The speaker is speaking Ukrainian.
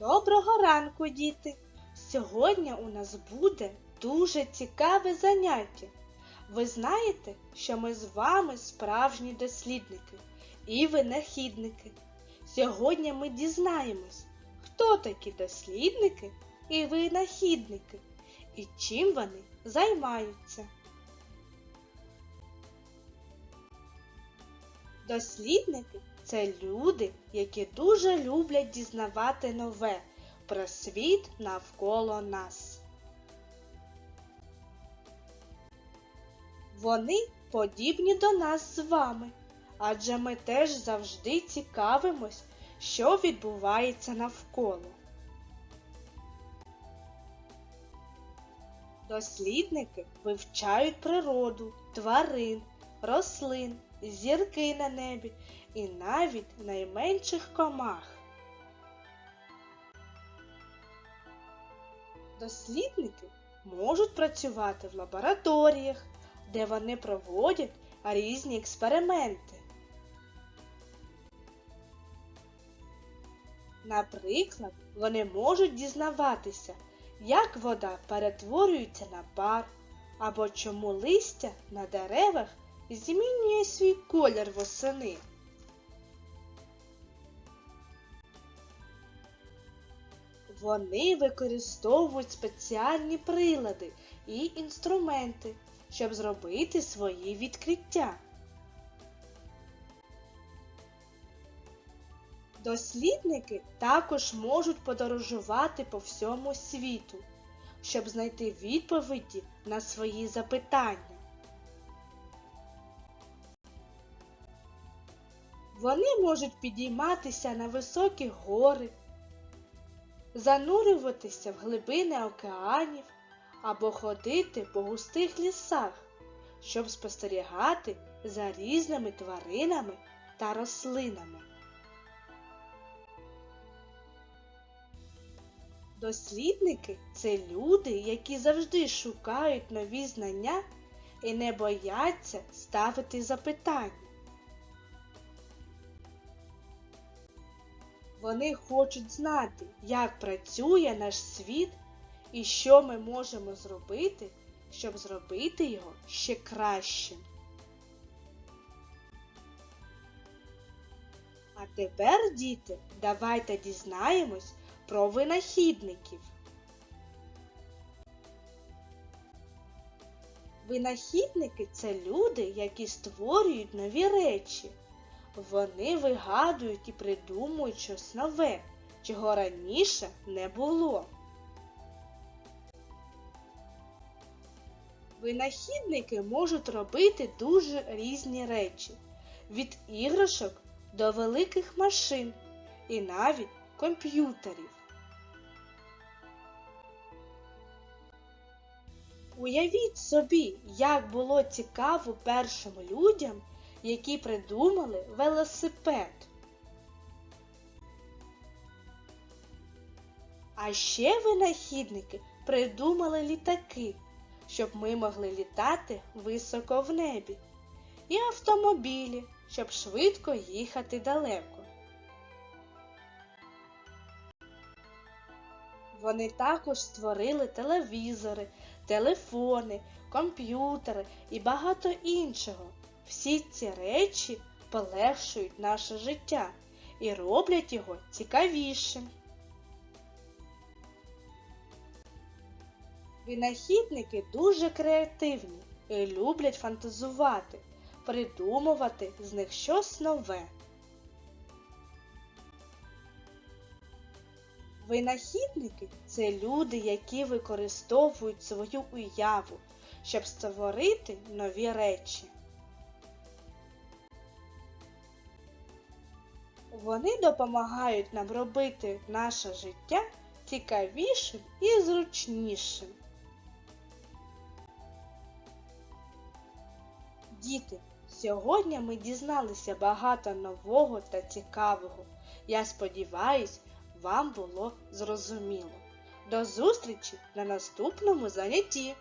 Доброго ранку, діти! Сьогодні у нас буде дуже цікаве заняття. Ви знаєте, що ми з вами справжні дослідники і винахідники. Сьогодні ми дізнаємось, хто такі дослідники і винахідники, і чим вони займаються. Дослідники це люди, які дуже люблять дізнавати нове про світ навколо нас. Вони подібні до нас з вами, адже ми теж завжди цікавимось, що відбувається навколо. Дослідники вивчають природу, тварин, рослин, зірки на небі і навіть найменших комах. Дослідники можуть працювати в лабораторіях, де вони проводять різні експерименти. Наприклад, вони можуть дізнаватися, як вода перетворюється на пар, або чому листя на деревах змінює свій колір восени. Вони використовують спеціальні прилади і інструменти, щоб зробити свої відкриття. Дослідники також можуть подорожувати по всьому світу, щоб знайти відповіді на свої запитання. Вони можуть підійматися на високі гори, занурюватися в глибини океанів або ходити по густих лісах, щоб спостерігати за різними тваринами та рослинами. Дослідники це люди, які завжди шукають нові знання і не бояться ставити запитання. Вони хочуть знати, як працює наш світ і що ми можемо зробити, щоб зробити його ще кращим. А тепер, діти, давайте дізнаємось про винахідників. Винахідники це люди, які створюють нові речі. Вони вигадують і придумують щось нове, чого раніше не було. Винахідники можуть робити дуже різні речі від іграшок до великих машин і навіть комп'ютерів. Уявіть собі, як було цікаво першим людям, які придумали велосипед. А ще винахідники придумали літаки, щоб ми могли літати високо в небі, і автомобілі, щоб швидко їхати далеко. Вони також створили телевізори, телефони, комп'ютери і багато іншого. Всі ці речі полегшують наше життя і роблять його цікавішим. Винахідники дуже креативні і люблять фантазувати, придумувати з них щось нове. Винахідники це люди, які використовують свою уяву, щоб створити нові речі. Вони допомагають нам робити наше життя цікавішим і зручнішим. Діти, сьогодні ми дізналися багато нового та цікавого. Я сподіваюсь, вам було зрозуміло. До зустрічі на наступному занятті!